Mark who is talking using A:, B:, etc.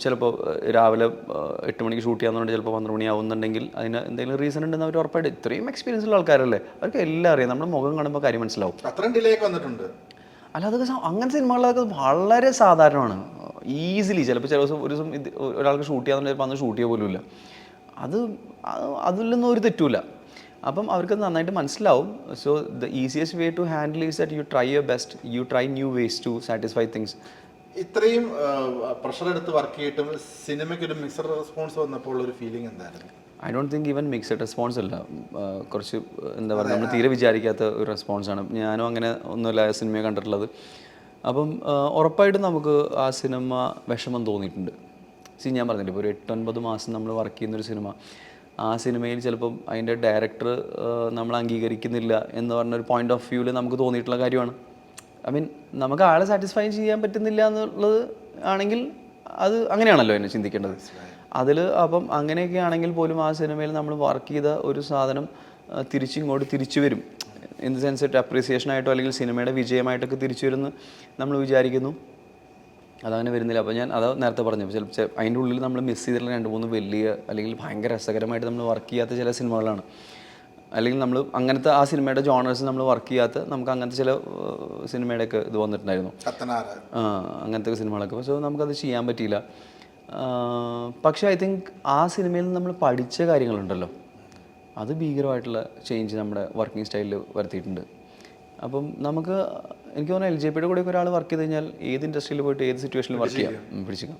A: ചിലപ്പോൾ രാവിലെ എട്ട് മണിക്ക് ഷൂട്ട് ചെയ്യാന്നുണ്ട് ചിലപ്പോൾ പന്ത്രണ്ട് മണി ആവുന്നുണ്ടെങ്കിൽ അതിന് എന്തെങ്കിലും റീസൺ ഉണ്ടെന്ന് അവർ ഉറപ്പായിട്ട്. ഇത്രയും എക്സ്പീരിയൻസ് ഉള്ള ആൾക്കാരല്ലേ? അവർക്ക് എല്ലാം അറിയാം. നമ്മുടെ മുഖം കാണുമ്പോൾ കാര്യം മനസ്സിലാവും.
B: അത്രയും ഡിലേ ഒക്കെ വന്നിട്ടുണ്ട്.
A: അല്ല അതൊക്കെ അങ്ങനെ സിനിമകളൊക്കെ വളരെ സാധാരണമാണ്. ഈസിലി ചിലപ്പോൾ ചില ദിവസം ഒരു ദിവസം ഇത് ഒരാൾക്ക് ഷൂട്ട് ചെയ്യാന്ന് ചിലപ്പോൾ അന്ന് ഷൂട്ട് ചെയ്യുക പോലുമില്ല അത് അത് അതിലൊന്നും ഒരു തെറ്റുമില്ല. അപ്പം അവർക്ക് നന്നായിട്ട് മനസ്സിലാവും. So the easiest way to handle is that you try your best you try new ways to satisfy things
B: ഇത്രയും പ്രഷർ എടുത്ത് വർക്ക് ചെയ്തിട്ടും സിനിമയ്ക്ക് ഒരു മിക്സഡ് റെസ്പോൺസ് വന്നപ്പോൾ ഒരു ഫീലിംഗ് എന്തായിരുന്നു?
A: I don't think even mixed response അല്ല. കുറച്ച് എന്താ പറയുക നമ്മൾ തീരെ വിചാരിക്കാത്ത ഒരു റെസ്പോൺസാണ് ഞാനും അങ്ങനെ ഒന്നുമില്ല ആ സിനിമയെ കണ്ടിട്ടുള്ളത്. അപ്പം ഉറപ്പായിട്ടും നമുക്ക് ആ സിനിമ വിഷമം തോന്നിയിട്ടുണ്ട്. സി ഞാൻ പറഞ്ഞില്ലേ ഇപ്പോൾ ഒരു എട്ടൊൻപത് മാസം നമ്മൾ വർക്ക് ചെയ്യുന്നൊരു സിനിമ ആ സിനിമയിൽ ചിലപ്പം അതിന്റെ ഡയറക്ടർ നമ്മൾ അംഗീകരിക്കുന്നില്ല എന്ന് പറഞ്ഞൊരു പോയിന്റ് ഓഫ് വ്യൂവിൽ നമുക്ക് തോന്നിയിട്ടുള്ള കാര്യമാണ്. ഐ മീൻ നമുക്ക് ആളെ സാറ്റിസ്ഫൈ ചെയ്യാൻ പറ്റുന്നില്ല എന്നുള്ളത് ആണെങ്കിൽ അത് അങ്ങനെയാണല്ലോ എന്നെ ചിന്തിക്കേണ്ടത്. അതിൽ അപ്പം അങ്ങനെയൊക്കെ ആണെങ്കിൽ പോലും ആ സിനിമയിൽ നമ്മൾ വർക്ക് ചെയ്ത ഒരു സാധനം തിരിച്ചിങ്ങോട്ട് തിരിച്ചു വരും. In the sense it appreciation ആയിട്ടോ അല്ലെങ്കിൽ സിനിമയുടെ വിജയമായിട്ടൊക്കെ തിരിച്ചു വരുമെന്ന് നമ്മൾ വിചാരിക്കുന്നു. അതങ്ങനെ വരുന്നില്ല. അപ്പോൾ ഞാൻ അത് നേരത്തെ പറഞ്ഞു ചിലപ്പോൾ അതിന്റെ ഉള്ളിൽ നമ്മൾ മിസ് ചെയ്തിട്ടുള്ള രണ്ട് മൂന്ന് വലിയ അല്ലെങ്കിൽ ഭയങ്കര രസകരമായിട്ട് നമ്മൾ വർക്ക് ചെയ്യാത്ത ചില സിനിമകളാണ്. അല്ലെങ്കിൽ നമ്മൾ അങ്ങനത്തെ ആ സിനിമയുടെ ജോണേഴ്സ് നമ്മൾ വർക്ക് ചെയ്യാത്ത നമുക്ക് അങ്ങനത്തെ ചില സിനിമയുടെ സിനിമയുടെയൊക്കെ ഇത് വന്നിട്ടുണ്ടായിരുന്നു. അങ്ങനത്തെ സിനിമകളൊക്കെ. സോ നമുക്കത് ചെയ്യാൻ പറ്റിയില്ല. പക്ഷേ ഐ തിങ്ക് ആ സിനിമയിൽ നമ്മൾ പഠിച്ച കാര്യങ്ങളുണ്ടല്ലോ. അത് ഭീകരമായിട്ടുള്ള ചേഞ്ച് നമ്മുടെ വർക്കിംഗ് സ്റ്റൈലിൽ വരുത്തിയിട്ടുണ്ട്. അപ്പം നമുക്ക് എനിക്ക് തോന്നുന്നു എൽ ജെ പിയുടെ കൂടെ ഒരാൾ വർക്ക് ചെയ്ത് കഴിഞ്ഞാൽ ഏത് ഇൻഡസ്ട്രിയിൽ പോയിട്ട് ഏത് സിറ്റുവേഷനിൽ വർക്ക് ചെയ്യാം? പിടിച്ചേക്കാം